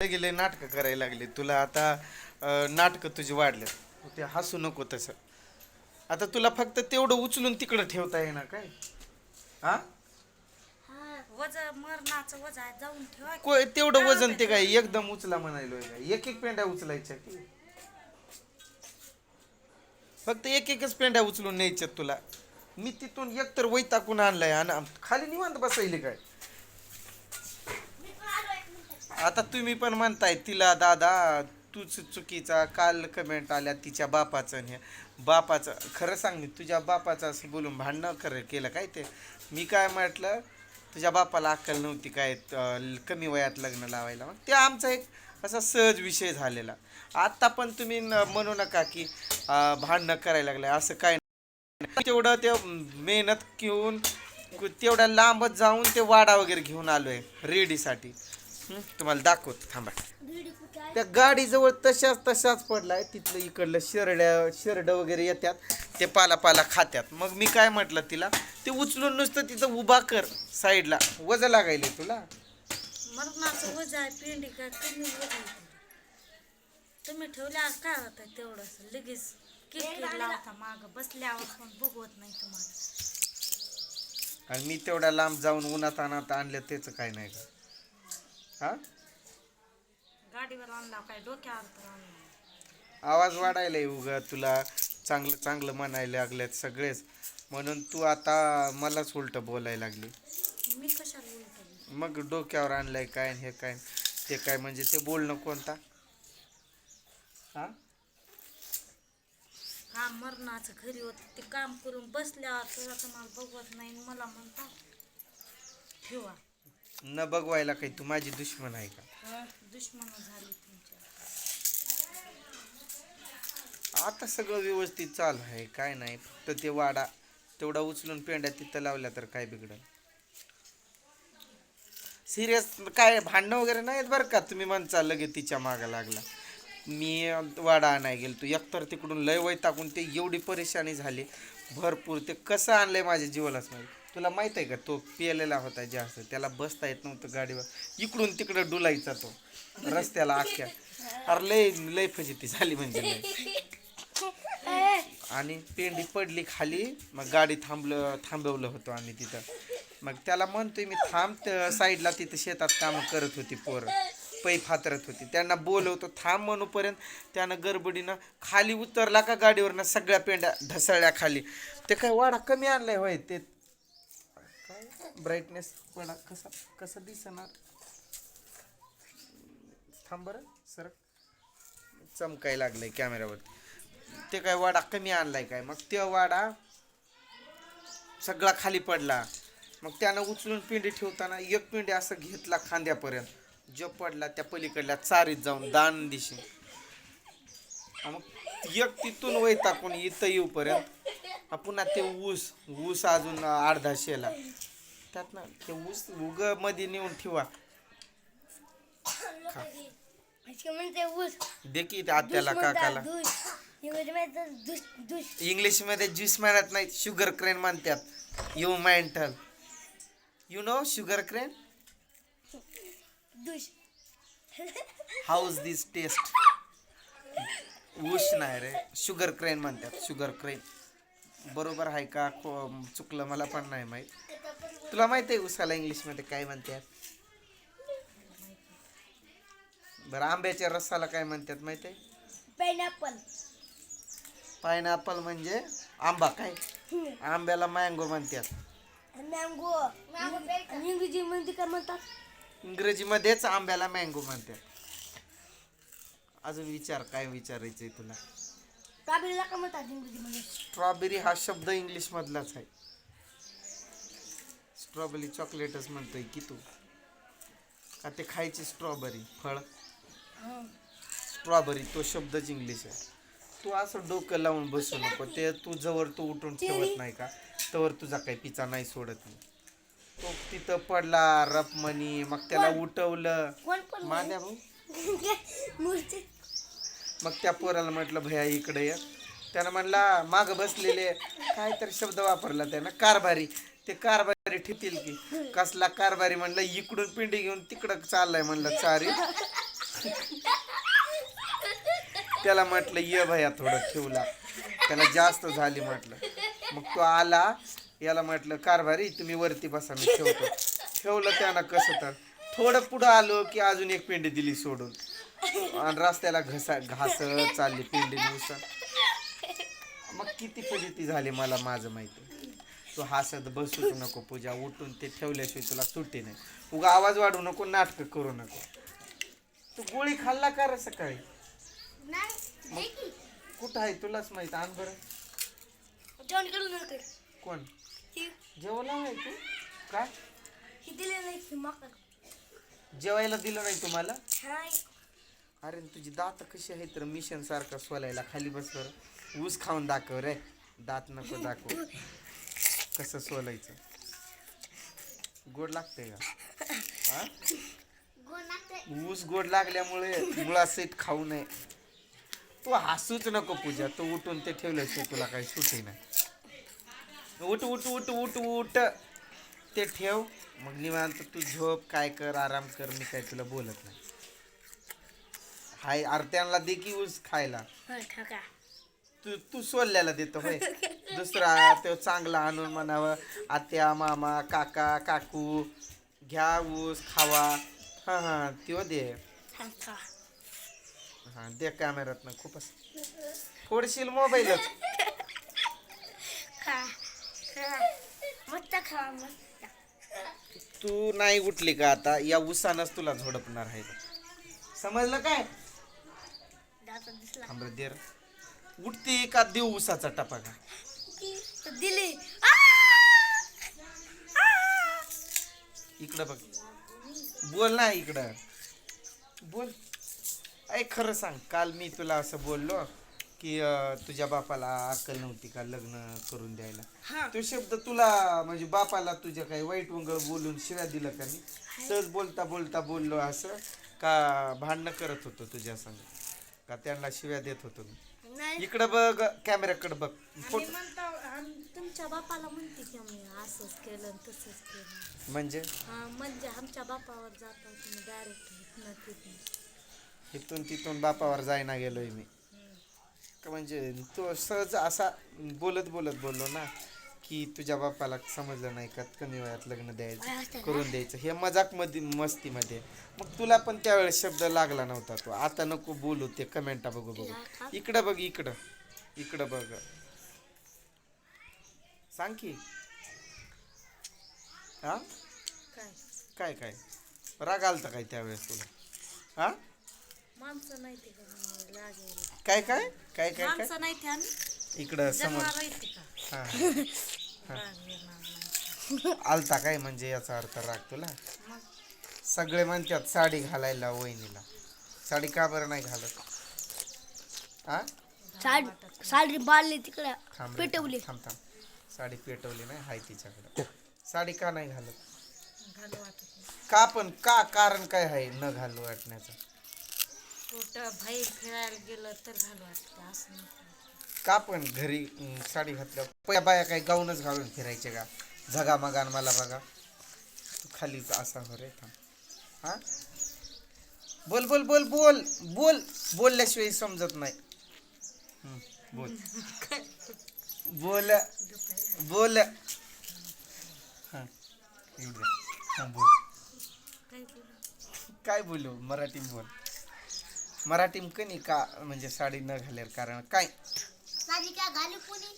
गेले नाटकं करायला लागले. तुला आता नाटकं तुझी वाढले ते हसू नको तसं. आता तुला फक्त तेवढं उचलून तिकडं ठेवता येणार काय? हा मरणाचं वज जाऊन ठेवा को. तेवढं वजन ते काय एकदम उचला म्हणायलोय काय? एक एक पेंड्या उचलायच्या की? फक्त एक एकच पेंड्या उचलून न्यायच्यात तुला. मी तिथून एक तर वै टाकून आणलाय आणि खाली निवांत बसायले काय? आता तुम्ही पण म्हणताय तिला दादा तूच चुकीचा काल कमेंट आल्या तिच्या बापाचं आणि हे. बापाचं खरं सांग मी तुझ्या बापाचं असं बोलून भांडणं कर केलं काय ते मी काय म्हटलं तुझ्या बापाला अक्कल नव्हती काय कमी वयात लग्न लावायला मग ते आमचा एक असा सहज विषय झालेला आत्ता पण तुम्ही न- म्हणू नका की भांडणं करायला लागलं असं काय नाही. तेवढं ते मेहनत घेऊन तेवढ्या लांबच जाऊन ते वाडा वगैरे घेऊन आलो आहे रेडीसाठी तुम्हाला दाखवतो थांबा. त्या गाडीजवळ तशाच तशाच पडलाय तिथलं इकडलं शेरड्या शेरड वगैरे येतात ते पाला पाला खात्यात. मग मी काय म्हटलं तिला ते उचलून नुसतं तिथं उभा कर साईडला. वजा लागायले तुला. तुम्ही ठेवल्या काय होतं तेवढंच? लगेच किरकिर लावता माग बसल्यावर पण बघवत नाही तुम्हाला. आणि मी तेवढ्या लांब जाऊन उन्हात अनात आणलं त्याचं काय नाही का? हा? गाडीवर आणला काय? डोक्यावर तर आणला. आवाज वाढायला उग तुला. चांगलं चांगलं म्हणायला लागल्यात सगळेच म्हणून तू आता मलाच उलट बोलायला लागली. मी कशाला बोलतो मग डोक्यावर आणलंय काय आणि हे काय? ते काय म्हणजे ते बोलणं कोणता? हा? काम मरणाचं घरी होतं. ते काम करून बसल्यावर तुला तुम्हाला बघवत नाही. मला म्हणता ठेवा. न बघवायला काही तू माझी दुश्मन आहे का? दुश्मन झाली तुमच्या. आता सगळं व्यवस्थित चालू आहे काय नाही. फक्त ते वाडा तेवढा उचलून पेंड्या तिथं लावल्या तर काय बिघडल. सिरियस काय भांडणं वगैरे नाहीत बरं का? तुम्ही म्हणता लगेच तिच्या मागं लागला. मी वाडा आणाय गेलो तू एकतर तिकडून लय वय टाकून ते एवढी परेशानी झाली. भरपूर ते कसं आणलंय माझ्या जीवालाच माहिती. तुला माहीत आहे का तो पिलेला होता जास्त. त्याला बसता येत नव्हतं गाडीवर. इकडून तिकडं डुलायचा तो. रस्त्याला अख्ख्या. अरे लय लय फजिती झाली म्हणजे लय. आणि पेंडी पडली खाली मग गाडी थांबलं थांबवलं होतं आम्ही तिथं. मग त्याला म्हणतोय मी थांब साईडला तिथं शेतात कामं करत होती पोरं. पै फातरत होती. त्यांना बोलवतो थांब म्हणूपर्यंत. त्यानं गडबडीनं खाली उतरला का गाडीवरनं सगळ्या पेंड्या ढसळल्या खाली. ते काय वाडा कमी आणलाय होय ते ब्राईटनेस पडा कसा कसा दिसणार? थांब बरं सर. चमकाय लागलंय कॅमेऱ्यावरती ते काय वाडा कमी आणलाय काय? मग ते वाडा सगळा खाली पडला. मग त्यानं उचलून पिंडी ठेवताना एक पिंडी असं घेतला खांद्यापर्यंत. जो पडला त्या पलीकडल्या चारीत जाऊन दान दिशी. मग एक तिथून वय टाकून इथं येऊपर्यंत. पुन्हा ते ऊस ऊस अजून अर्धा शेला त्यात ना ते ऊस उगमध्ये नेऊन ठेवा. म्हणते ऊस. दे की त्या आत्याला काकाला. इंग्लिशमध्ये ज्यूस म्हणत नाहीत शुगर क्रेन म्हणतात. You mental you know sugar crane how's this taste ऊस नाही रे. शुगर क्रेन म्हणतात शुगर क्रेन बरोबर आहे का? को- चुकलं मला पण नाही माहीत. तुला माहीत आहे उसाला इंग्लिशमध्ये काय म्हणतात? बरं आंब्याच्या रसाला काय म्हणतात माहीत आहे? पायनॅपल. पायनॅपल म्हणजे आंबा काय? आंब्याला मँगो म्हणतात. मँगो. आणि इंग्रजी मध्ये काय म्हणतात? इंग्रजीमध्येच आंब्याला मँगो म्हणतात. अजून विचार काय विचारायचंय तुला? स्ट्रॉबेरीला काय म्हणतात इंग्रजी मध्ये स्ट्रॉबेरी हा शब्द इंग्लिश मधलाच आहे. स्ट्रॉबेरी चॉकलेटच म्हणतोय की तू. का ते खायची स्ट्रॉबेरी फळ? स्ट्रॉबेरी तो शब्दच इंग्लिश आहे. तू असं डोकं लावून बसू नको. ते तू जवळ तू उठून ठेवत नाही का? तवर तुझा काही पिचा नाही सोडत नाही तो तिथं पडला रपमणी मग त्याला उठवलं. माझ्या भाऊ. मग त्या पोराला म्हटलं भैया इकडे ये. त्यानं म्हणला माग बसलेले. काय तर शब्द वापरला त्यानं. कारभारी. ते कारभारी ठेतील की. कसला कारभारी म्हणला इकडून पिंडी घेऊन तिकडं चाललाय म्हणलं चारी. त्याला म्हटलं ये भया थोडं ठेवला त्याला जास्त झाली म्हटलं. मग तो आला याला म्हटलं कारभारी तुम्ही वरती बसा मी ठेवतो. ठेवलं त्यानं कसं तर. थोडं पुढं आलो की अजून एक पिंडी दिली सोडून. आणि रस्त्याला घसा घास चालली पिंडी दिवसा मग किती फजिती झाली मला माझं माहिती. तू हसत बसूच नको पूजा उठून ते ठेवल्याशिवाय तुला सुट्टी नाही. उगा आवाज वाढवू नको नाटक करू नको. तू गोळी खाल्ला का रे सकाळी? नाही कुठं आहे तुलाच माहीत आण बरं. जेवण करू नका कोण? ही जेवला नाही तू? काय ही दिले नाही की मका जेवायला दिलं नाही तुम्हाला? हाय अरे तुझी दात कशी आहेत तर मिशन सारखं सोलायला. खाली बस बरं. ऊस खाऊन दाखव रे. दात नको दाखव. कसं सोलायचं? गोड लागते का? ऊस गोड लागल्यामुळे मुळासहित खाऊ नये. तू हसूच नको पूजा तू उठून ते ठेवल्याशिवाय तुला काही सुटे नाही. उठ उठ उठ उठ उठ. ते ठेव. मग निवांत तू झोप काय कर आराम कर मी काय तुला बोलत नाही. हाय आरत्यांना दे की ऊस खायला. हो, तू तू सोलल्याला देतो होय. दुसरा तो चांगला आणून म्हणावं आत्या मामा काका काकू घ्या ऊस खावा. हां हां त्यो दे. हां दे कॅमेऱ्यात खूपच. फोडशील मोबाईलच. तू नाही उठली का आता? या उसानच तुला झोडपणार आहे. समजलं काय? दिसला. उठते का देऊ उसाचा टपा का तर दिली. इकडं बघ. बोल ना इकडं. बोल. ऐ खरं सांग काल मी तुला असं बोललो की अं, तुझ्या बापाला अक्कल नव्हती का लग्न करून द्यायला? तो शब्द तुला म्हणजे बापाला तुझ्या काही वाईट वंगळ बोलून शिव्या दिलं का मी सहज बोलता बोलता बोललो असं का भांडणं करत होतो तुझ्या संग? का त्यांना शिव्या देत होतो मी? नाही. इकडं बघ कॅमेऱ्याकडे बघ. आम्ही फोटो म्हणतो आम- तुमच्या बापाला म्हणते की आम्ही असंच केलं आणि तसंच केलं. म्हणजे? हा म्हणजे आमच्या बापावर जाता तुम्ही डायरेक्ट इथनं तिथनं. इथून तिथून बापावर जायना गेलोय मी. का म्हणजे तो सहज असा बोलत बोलत बोललो ना. की तुझ्या बापाला समजलं नाही का कमी वयात लग्न द्यायचं करून द्यायचं हे मजाकमध्ये मस्तीमध्ये. मग तुला पण त्यावेळेस शब्द लागला नव्हता तो. आता नको बोलू ते कमेंटा बघू बघू. इकडं बघ इकडं. इकडं बघ. सांग की. हा? काय? काय काय? राग आलता काय त्यावेळेस तुला? हा? काय काय? काय काय काय? इकडं समोर. हा. राग येणार नाही आलता काय म्हणजे याचा अर्थ राग तुला? मग सगळे म्हणतात साडी घालायला वहिनीला. साडी का बरं नाही घालत? हा? साडी तिकडे थांब रे, पेटवली. थांब थांब. साडी पेटवली नाही हाय तिच्याकडे. साडी का नाही घालत? घालू वाटत नाही का पण का कारण काय आहे न घालू वाटण्याचं? कुठं बाहेर फिरायला गेलं तर घालू वाटतं असं का पण घरी साडी घातल्या पहिल्या बाया काही गाऊनच घालून फिरायचे का? झगा मगान मला बघा. तू खाली असा हो रे थांब. हा? बोल बोल बोल बोल बोल. बोलल्याशिवाय समजत नाही. बोल. बोल बोल. हां हां बोल. काय बोलू? मराठी बोल. मराठी कनी का म्हणजे साडी न घालेल कारण काय? घालू कोणी?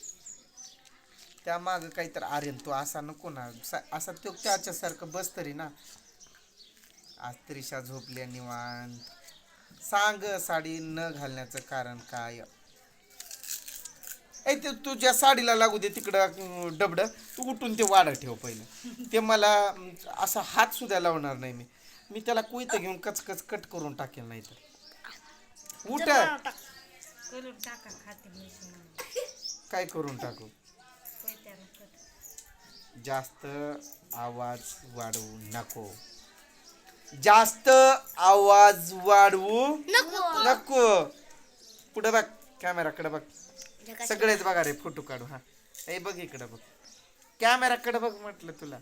त्या माग काहीतरी आर्यन तू असा नको ना. सा- असा तो त्याच्यासारखं बस तरी ना. आज त्रिशा झोपल्या निवांत. सांग साडी न घालण्याचं कारण काय? ऐ ते तुझ्या साडीला लागू दे तिकडं डबड. तू उठून ते वाडा ठेव पहिलं. ते मला अं, असा हात सुद्धा लावणार नाही मी. मी त्याला कुयत घेऊन कचकच कट करून टाकेल नाही तर उठ. करून टाका खाते मी काय करून टाकू? कट जास्त आवाज वाढवू नको. जास्त आवाज वाढवू नको. नको. पुढे बघ कॅमेराकडे बघ. सगळेच बघा रे फोटो काढू हा. ए बघ इकडे बघ. कॅमेराकडे बघ म्हटलं तुला.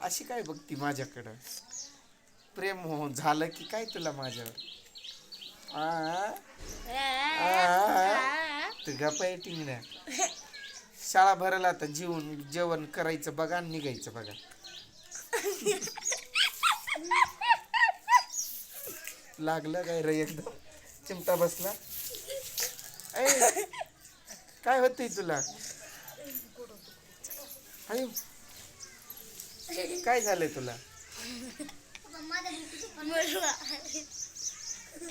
अशी काय बघती माझ्याकडं? प्रेम होऊन झालं की काय तुला माझ्यावर? आ? आ? तू गप्पा येतील शाळा भरला आता जेवण जेवण करायचं बघा आणि निघायचं बघा. लागलं काय रे एकदम चिमटा बसला? ऐ, काय होतंय तुला? अयो काय झालंय तुला?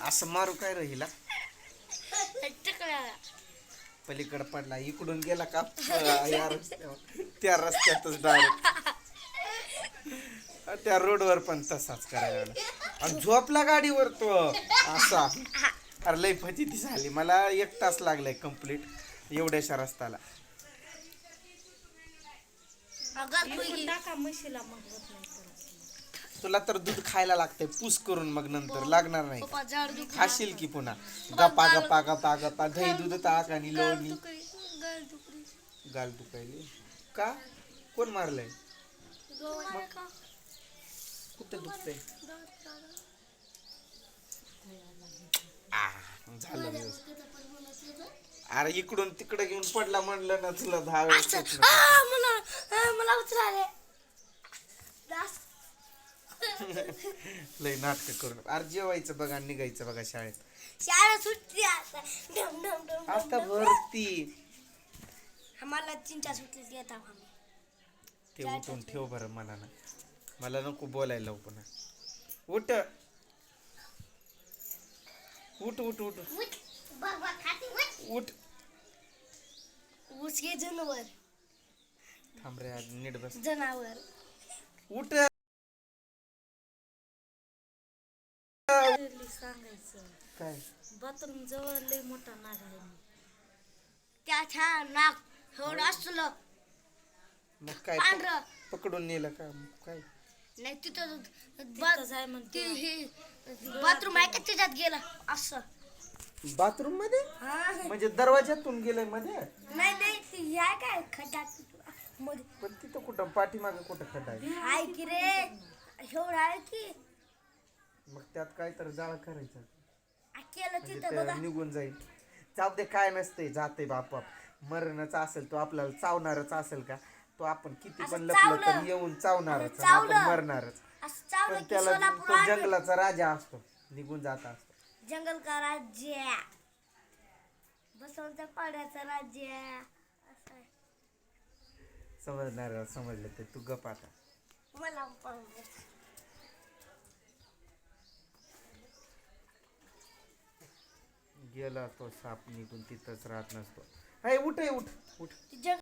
असं मारू काय राहिला पलीकडे पडला. इकडून गेला का? या रस्त्यावर. त्या रस्त्यातच डायरेक्ट त्या रोडवर पण तसाच करायला आणि झोपला गाडीवर तो. असा. अरे लय फजिती झाली. मला एक तास लागलाय कंप्लीट एवढ्याशा रस्त्याला. इकडून टाका म्हशीला मग होत नाही तर तुला तर दूध खायला लागतंय पूस करून मग नंतर लागणार नाही. पप्पा जड दुख खाशील की पुन्हा? गपा गपा गपा गपा दही दूध ताक आणि लोणी. दुखरी गाल दुखायली? का? कोण मारलंय? कुठे दुखतंय? आ, झालं व्यवस्थित. अरे इकडून तिकडे घेऊन पडला म्हणलं ना तुला दहा वेळेस. आ, मला आ, मला उचलाले दास. लय नाटक करून अरे जेवायचं बघा आणि निघायचं बघा शाळेत. शाळा सुटली आता. डम डम डम आता भरती. आम्हाला चिंता सुटली आम्ही. ते उठून ठेव बरं मला ना. मला नको बोलायला पुन्हा उठ. उठ उठ उठ. उठ. ऊस घे जनावर. थांब रे आज नीट बस. जनावर. उठ. Clearly सांगायचं. काय? बाथरूम जवळ लय मोठा नाग आहे त्या छान नाक एवढं असलं. मग काय पांढरं. पकडून नेलं का? मग काय? नाही तिथं म्हणते बाथरूम आहे का त्याच्यात गेला? असं. बाथरूममध्ये? म्हणजे दरवाज्यातून गेलंयमध्ये? नाही आहे काय मध्ये. पण तिथं कुठं? पाठीमागे कुठं खड्डा आहे? की रे. एवढं आहे की. मग त्यात काय तर जाळ करायचं. केलं म्हणजे तिथं ते बघा. निघून जाईल. जाऊ दे काय नसते जाते बापा मरणच असेल तो आपल्याला चावणारच असेल का? तो आपण किती असं पण लपलं तर चावलं. येऊन चावणारच असं आणि आपण चावलं. मरणारच. असं पण चावलं की त्याला तो जंगलाचा राजा असतो. निघून जात असतो. जंगल का राज्य? बसवंत पाड्याचं राज्य. असं आहे. समजणार समजलं ते तू गप आता. मला पण गेला तो साप निघून तिथंच राहत नसतो. हाय उठ हे, उठ उठ. जंगल